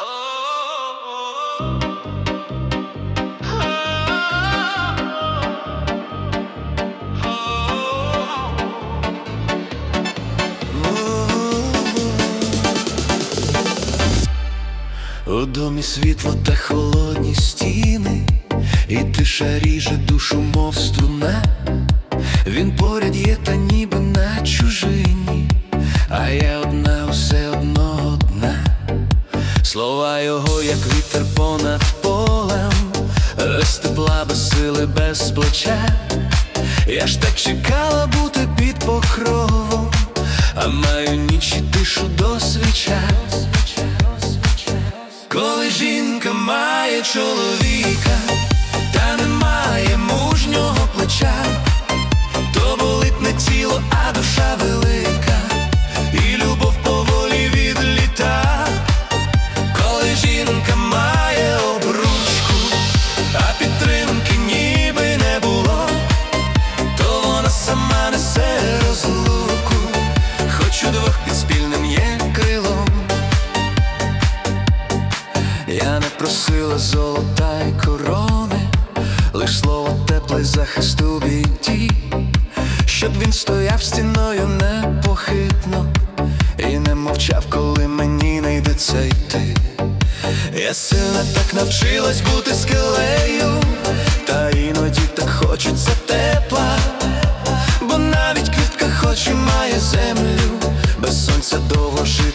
У домі світло та холодні стіни, і тиша ріже душу, мов струна. Він поряд є, та ніби на чужині, а я Слова його, як вітер понад полем, З тепла, без сили, без плеча. Я ж так чекала бути під покровом, а маю ніч і тишу до свіча. Коли жінка має чоловіка, несе розлуку, хоч у двох спільним є крилом. Я не просила золота й корони, лиш слово тепле захист у щоб він стояв стіною непохитно і не мовчав, коли мені не йти. Я сильно так навчилась бути скелею,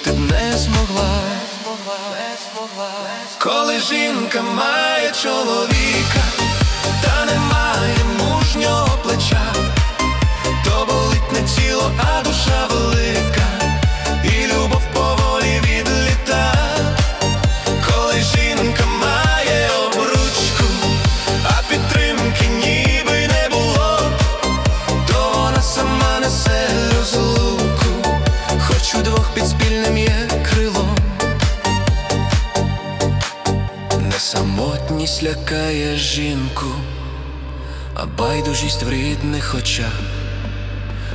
жити б не змогла. Коли жінка має чоловіка, та немає самотність лякає жінку, а байдужість в рідних очах,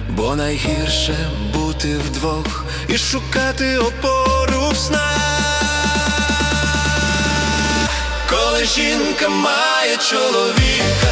бо найгірше бути вдвох і шукати опору в снах. Коли жінка має чоловіка,